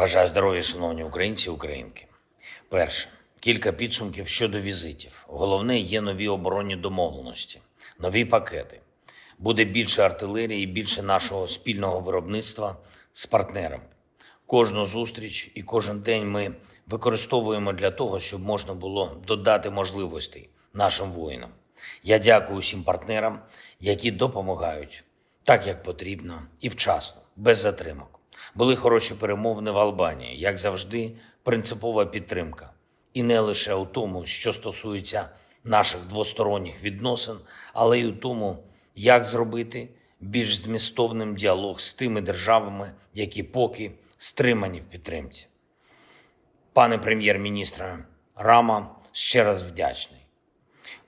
Бажаю здоров'я, шановні українці і українки. Перше. Кілька підсумків щодо візитів. Головне є нові оборонні домовленості, нові пакети. Буде більше артилерії, більше нашого спільного виробництва з партнерами. Кожну зустріч і кожен день ми використовуємо для того, щоб можна було додати можливостей нашим воїнам. Я дякую усім партнерам, які допомагають так, як потрібно, і вчасно, без затримок. Були хороші перемовини в Албанії, як завжди, принципова підтримка. І не лише у тому, що стосується наших двосторонніх відносин, але й у тому, як зробити більш змістовним діалог з тими державами, які поки стримані в підтримці. Пане прем'єр-міністре Рама, ще раз вдячний.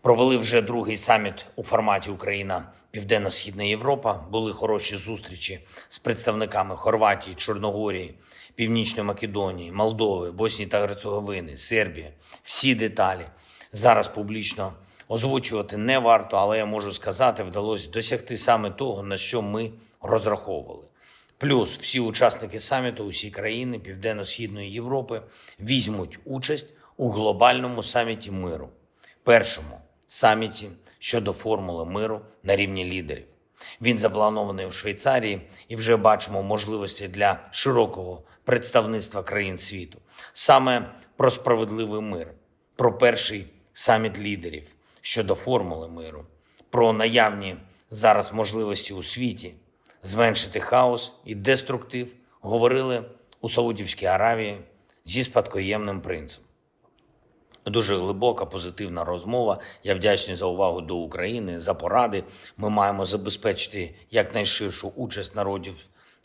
Провели вже другий саміт у форматі Україна Південно-Східна Європа. Були хороші зустрічі з представниками Хорватії, Чорногорії, Північної Македонії, Молдови, Боснії та Герцеговини, Сербії. Всі деталі зараз публічно озвучувати не варто, але я можу сказати, вдалося досягти саме того, на що ми розраховували. Плюс всі учасники саміту, усі країни Південно-Східної Європи візьмуть участь у глобальному саміті миру, першому саміті щодо формули миру на рівні лідерів. Він запланований у Швейцарії, і вже бачимо можливості для широкого представництва країн світу. Саме про справедливий мир, про перший саміт лідерів щодо формули миру, про наявні зараз можливості у світі зменшити хаос і деструктив говорили у Саудівській Аравії зі спадкоємним принцем. Дуже глибока, позитивна розмова. Я вдячний за увагу до України, за поради. Ми маємо забезпечити якнайширшу участь народів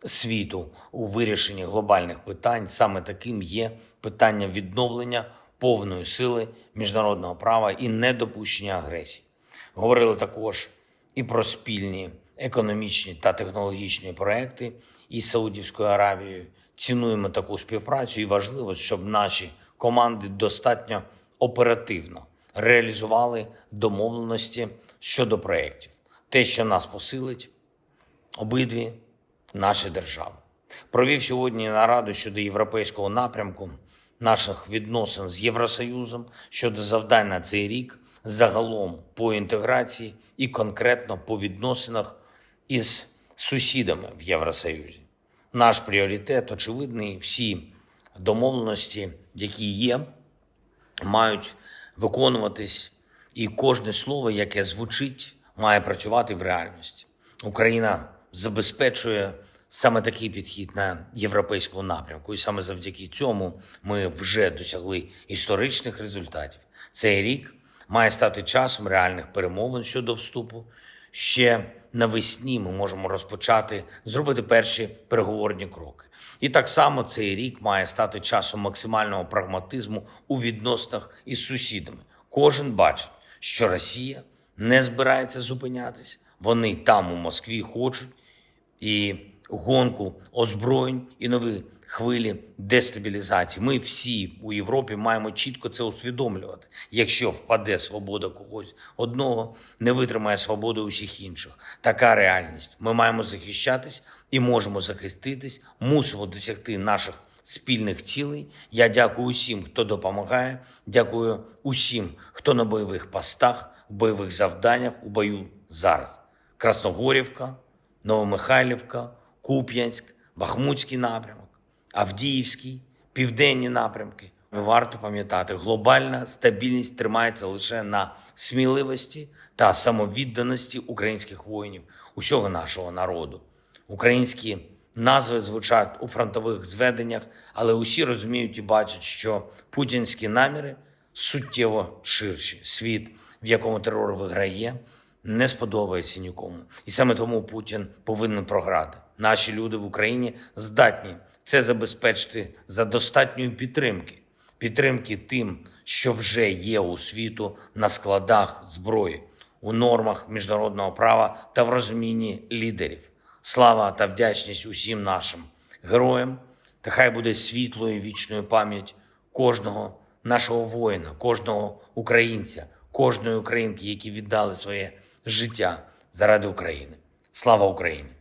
світу у вирішенні глобальних питань. Саме таким є питання відновлення повної сили міжнародного права і недопущення агресії. Говорили також і про спільні економічні та технологічні проекти із Саудівською Аравією. Цінуємо таку співпрацю і важливо, щоб наші команди достатньо оперативно реалізували домовленості щодо проєктів. Те, що нас посилить, обидві наші держави. Провів сьогодні нараду щодо європейського напрямку наших відносин з Євросоюзом щодо завдань на цей рік, загалом по інтеграції і конкретно по відносинах із сусідами в Євросоюзі. Наш пріоритет очевидний. Всі домовленості, які є, мають виконуватись, і кожне слово, яке звучить, має працювати в реальності. Україна забезпечує саме такий підхід на європейському напрямку, і саме завдяки цьому ми вже досягли історичних результатів. Цей рік має стати часом реальних перемовин щодо вступу. Ще навесні ми можемо розпочати зробити перші переговорні кроки. І так само цей рік має стати часом максимального прагматизму у відносинах із сусідами. Кожен бачить, що Росія не збирається зупинятись. Вони там у Москві хочуть і гонку озброєнь і нові хвилі дестабілізації. Ми всі у Європі маємо чітко це усвідомлювати. Якщо впаде свобода когось одного, не витримає свободу усіх інших. Така реальність. Ми маємо захищатись і можемо захиститись, мусимо досягти наших спільних цілей. Я дякую усім, хто допомагає. Дякую усім, хто на бойових постах, в бойових завданнях у бою зараз. Красногорівка, Новомихайлівка, Куп'янськ, Бахмутський напрямок, Авдіївський, південні напрямки. Варто пам'ятати, глобальна стабільність тримається лише на сміливості та самовідданості українських воїнів, усього нашого народу. Українські назви звучать у фронтових зведеннях, але усі розуміють і бачать, що путінські наміри суттєво ширші. Світ, в якому терор виграє, не сподобається нікому. І саме тому Путін повинен програти. Наші люди в Україні здатні це забезпечити за достатньої підтримки. Підтримки тим, що вже є у світу на складах зброї, у нормах міжнародного права та в розумінні лідерів. Слава та вдячність усім нашим героям, та хай буде світлою вічною пам'ять кожного нашого воїна, кожного українця, кожної українки, які віддали своє життя заради України. Слава Україні!